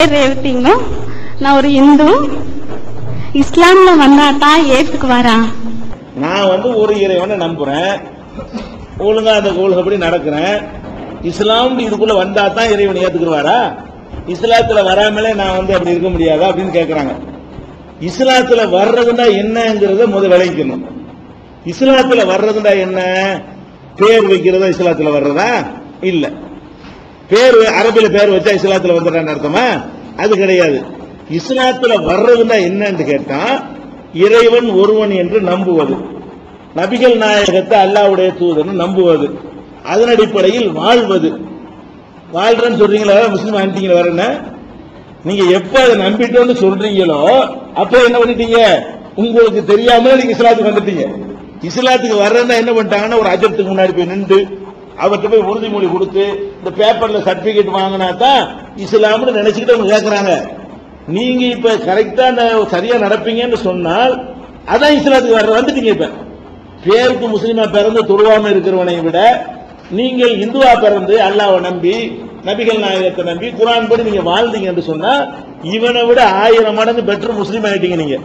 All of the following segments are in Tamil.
பேர் ரேவதிங்க நான் ஒரு இந்து. இஸ்லாம்ல வந்தாட்டா ஏத்துக்குவாரா? நான் வந்து ஒரு இறைவனை நம்புறேன். ஒழுங்கா அந்த கொள்கைப்படி நடக்கிறேன். இஸ்லாம் இதுக்குள்ள வந்தா தான் இறைவன் ஏத்துக்குவாரா? இஸ்லாத்துல வராமலே நான் வந்து அப்படி இருக்க முடியாதா அப்படின்னு கேக்குறாங்க. இஸ்லாத்துல வர்றதுன்னா என்னங்கிறத முதல் விளைவிக்கணும் இஸ்லாத்துல வர்றதுன்னா என்ன? பேர் வைக்கிறதா இஸ்லாத்துல வர்றதா? இல்ல. பேர் அரபில பேர் வச்சா இஸ்லாத்துல வந்துடுறான்னு அர்த்தமா? அது கிடையாது. இஸ்லாத்துல வர்றதுன்னா என்னன்னு கேட்டா இறைவன் ஒருவன் என்று நம்புவது. நபிகள் நாயகத்தை அல்லாவுடைய தூதர்னு நம்புவது. அதன் அடிப்படையில் வாழ்வது. வாழ்றேன்னு சொல்றீங்களா? முஸ்லீம் ஆண்டிங்களா வேற என்ன? நீங்க எப்ப அதை நம்பிட்டோன்னு சொல்றீங்களோ அப்ப என்ன பண்ணிட்டீங்க? உங்களுக்கு தெரியாம நீங்க இஸ்லாத்துக்கு வந்துட்டீங்க. இஸ்லாத்துக்கு வர்றதா என்ன பண்ணிட்டாங்கன்னா ஒரு அஜத்துக்கு முன்னாடி போய் நின்று அவர்கிட்ட போய் உறுதிமொழி கொடுத்து இந்த பேப்பர்ல சர்டிபிகேட் வாங்கினா தான் இஸ்லாம்னு நினைச்சுக்கிட்டு அவங்க கேட்கறாங்க நீங்க இப்ப கரெக்டா சரியா நடப்பீங்கன்னு சொன்னால் அதான் இஸ்லாத்துக்கு வர்ற வந்துட்டீங்க இப்ப. பேருக்கு முஸ்லீமா பிறந்து துருவாம இருக்கிறவனை விட நீங்கள் இந்துவா பிறந்து அல்லாவை நம்பி நபிகள் நாயகத்தை நம்பி குரான் படி நீங்க வாழ்ந்தீங்க என்று சொன்னா இவனை விட ஆயிரம் மடங்கு பெற்று முஸ்லீம் ஆயிட்டீங்க நீங்க.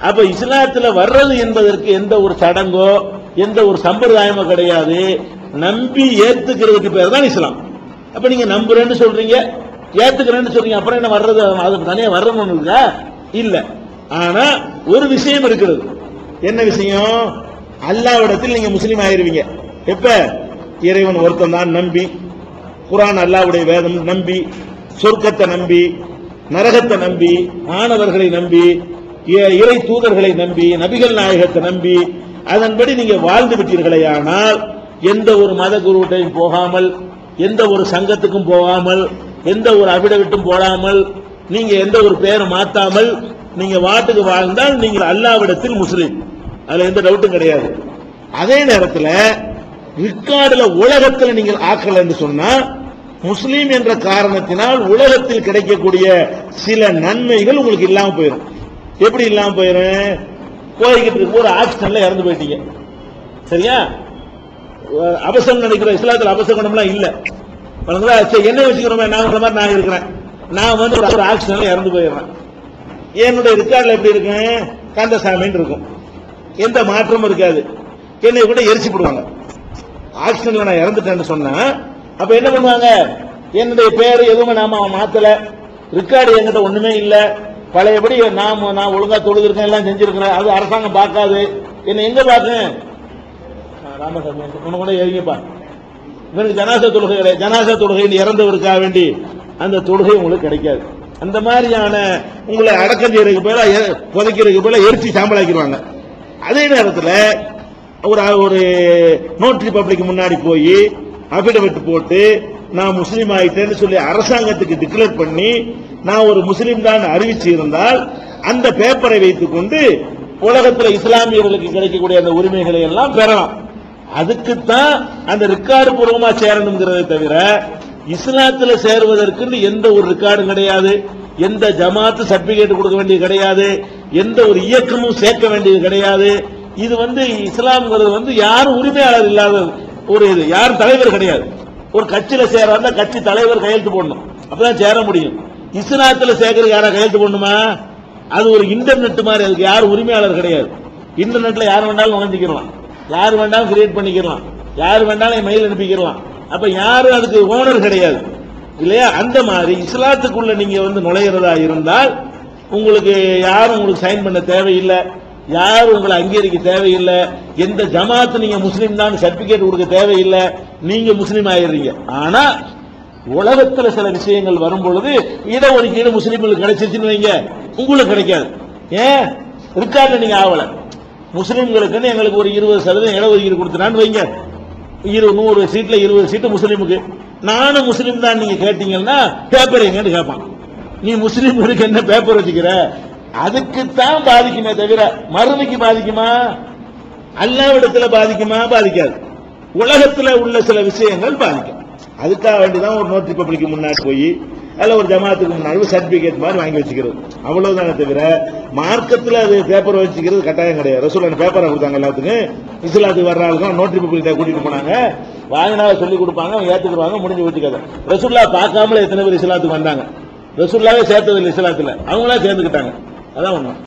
அப்ப இஸ்லாத்துல வர்றது என்பதற்கு எந்த ஒரு சடங்கோ எந்த ஒரு சம்பிரதாயமோ கிடையாது. நம்பி ஏத்துக்கிறதுக்கு பேர் தான் இஸ்லாம். அப்ப நீங்க நம்புறேன்னு சொல்றீங்க ஏத்துக்கிறேன்னு சொல்றீங்க அப்புறம் என்ன வர்றது? அது தனியா வர்றதுன்னு இருக்கா இல்ல. ஆனா ஒரு விஷயம் இருக்கிறது. என்ன விஷயம்? அல்லாவிடத்தில் நீங்க முஸ்லீம் ஆயிருவீங்க. எப்ப? இறைவன் ஒருத்தன் தான் நம்பி குரான் அல்லாவுடைய வேதம் நம்பி சொர்க்கத்தை நம்பி நரகத்தை நம்பி ஆணவர்களை நம்பி இறை தூதர்களை நம்பி நபிகள் நாயகத்தை நம்பி அதன்படி நீங்க வாழ்ந்து விட்டீர்களே ஆனால் எந்த ஒரு மத குருவிட்டையும் போகாமல் எந்த ஒரு சங்கத்துக்கும் போகாமல் எந்த ஒரு அபிடவிட்டும் போடாமல் நீங்க எந்த ஒரு பெயரை மாத்தாமல் நீங்க வாட்டுக்கு வாழ்ந்தால் நீங்கள் அல்லாவிடத்தில் முஸ்லீம். அதுல எந்த டவுட்டும் கிடையாது. அதே நேரத்தில் ரிக்கார்டுல உலகத்தில் நீங்கள் ஆக்கல் என்று சொன்னா முஸ்லீம் என்ற காரணத்தினால் உலகத்தில் கிடைக்கக்கூடிய சில நன்மைகள் உங்களுக்கு இல்லாம போயிடும் எப்படி இல்லாம போயிடும் போய்கிட்டு இருக்கும் ஒரு ஆக்சிடென்ட்ல இறந்து போயிட்டீங்க. சரியா? அபசம் நினைக்கிற இஸ்லாத்துல அபசகுணம்லாம் இல்ல. வணங்குதா? சரி என்ன வச்சுக்கிறோமே? நான் உங்களை மாதிரி நான் இருக்கிறேன். நான் வந்து ஒரு ஆக்சிடென்ட்ல இறந்து போயிடுறேன். என்னுடைய ரிக்கார்டில் எப்படி இருக்கேன்? கந்தசாமின்னு இருக்கும். எந்த மாற்றமும் இருக்காது. என்னை கூட எரிச்சு போடுவாங்க ஆக்சிடென்ட்ல நான் இறந்துட்டேன்னு சொன்னா அப்ப என்ன பண்ணுவாங்க? என்னுடைய பேர் எதுவுமே நாம மாத்தல. ரிக்கார்டு என்கிட்ட ஒண்ணுமே இல்லை. பழையபடி நாம நான் ஒழுங்கா தொழுதுருக்கேன் எல்லாம் செஞ்சிருக்கிறேன். அது அரசாங்கம் பார்க்காது. என்ன எங்க பார்க்கும்? ராமசாமி உன்னை கூட எழுதிப்பா இவனுக்கு ஜனாசா தொழுகை ஜனாசா இறந்தவருக்காக வேண்டி அந்த தொழுகை உங்களுக்கு கிடைக்காது. அந்த மாதிரியான உங்களை அடக்கம் செய்யறதுக்கு பேர புதைக்கிறதுக்கு பேர எரிச்சி சாம்பலாக்கிடுவாங்க. அதே நேரத்தில் ஒரு ஒரு நோட்டரி பப்ளிக் முன்னாடி போய் அபிடவிட் போட்டு நான் முஸ்லீம் ஆயிட்டேன்னு சொல்லி அரசாங்கத்துக்கு டிக்ளேர் பண்ணி நான் ஒரு முஸ்லீம் தான் அறிவிச்சு இருந்தால் அந்த பேப்பரை வைத்துக்கொண்டு உலகத்தில் இஸ்லாமியர்களுக்கு கிடைக்கக்கூடிய அந்த உரிமைகளை எல்லாம் பெறலாம். அதுக்குத்தான் அந்த ரெக்கார்டு பூர்வமா சேரணுங்கிறதை தவிர இஸ்லாத்துல சேருவதற்கு எந்த ஒரு ரெக்கார்டும் கிடையாது எந்த ஜமாத்து சர்டிபிகேட் கொடுக்க வேண்டியது கிடையாது எந்த ஒரு இயக்கமும் சேர்க்க வேண்டியது கிடையாது. இது வந்து இஸ்லாம்ங்கிறது வந்து யாரும் உரிமையாளர் இல்லாத ஒரு இது. யாரும் தலைவர் கிடையாது. ஒரு கட்சியில சேராத கட்சி தலைவர் கையெழுத்து போடணும். அப்பதான் சேர முடியும். இஸ்லாத்துல சேர்க்கறதுக்கு யாரா கையெழுத்து போடணுமா? அது ஒரு இன்டர்நெட் மாதிரி அதுக்கு யாரும் உரிமையாளர் கிடையாது. இன்டர்நெட்ல யார் வேணாலும் நுழைஞ்சிக்கலாம் யார் வேண்டாலும் கிரியேட் பண்ணிக்கலாம். யார் வேண்டாலும் மெயில் அனுப்பிக்கலாம். அப்ப யாரும் அதுக்கு ஓனர் கிடையாது. இல்லையா? அந்த மாதிரி இஸ்லாத்துக்குள்ள நீங்க வந்து நுழையிறதா இருந்தால் உங்களுக்கு யாரும் உங்களுக்கு சைன் பண்ண தேவையில்லை. யாரும் உங்களை அங்கீகரிக்க தேவையில்லை. எந்த ஜமாத்து நீங்க முஸ்லீம் தான் சர்டிபிகேட் கொடுக்க தேவையில்லை. நீங்க முஸ்லீம் ஆயிடுறீங்க. ஆனா உலகத்துல சில விஷயங்கள் வரும் பொழுது இதை ஒரு கீழே முஸ்லீம்களுக்கு கிடைச்சிருச்சுன்னு வைங்க. உங்களுக்கு கிடைக்காது. ஏன்? ரிக்கார்டு நீங்க ஆகலை முஸ்லீம்களுக்குன்னு எங்களுக்கு ஒரு இருபது சதவீதம் இடஒதுக்கீடு கொடுத்துறான்னு வைங்க. இரு நூறு சீட்ல இருபது சீட்டு முஸ்லீமுக்கு. நானும் முஸ்லீம் தான் நீங்க கேட்டீங்கன்னா பேப்பர் எங்கன்னு கேட்பான். நீ முஸ்லீம்களுக்கு என்ன பேப்பர் வச்சுக்கிற? அதுக்குத்தான் பாதிக்குமே தவிர மருமைக்கு பாதிக்குமா? அல்லாவிடத்துல பாதிக்குமா? பாதிக்காது. உலகத்துல உள்ள சில விஷயங்கள் பாதிக்கும். அதுக்காக வேண்டிதான் ஒரு நோட்டு பப்ளிக் முன்னாடி போய் அதுல ஒரு ஜமாத்துக்கு முன்னாலும் ஒரு சர்டிபிகேட் மாதிரி வாங்கி வச்சுக்கிறது. அவ்வளவுதானே தவிர மார்க்கத்தில் அது பேப்பர் வச்சுக்கிறது கட்டாயம் கிடையாது. ரசூல் பேப்பரை கொடுத்தாங்க எல்லாத்துக்கும். இஸ்லாத்துக்கு வர்ற ஆளுக்கும் நோட்டரி பப்ளிக் கூட்டிட்டு போனாங்க. வாங்கினா சொல்லி கொடுப்பாங்க அவங்க ஏத்துக்குருவாங்க முடிஞ்சு வச்சுக்காத. ரசூல்லா பார்க்காமல எத்தனை பேர் இஸ்லாத்துக்கு வந்தாங்க. ரசூல்லாவே சேர்த்தது இல்லை இஸ்லாத்தில். அவங்களா சேர்ந்துக்கிட்டாங்க. அதான் ஒன்று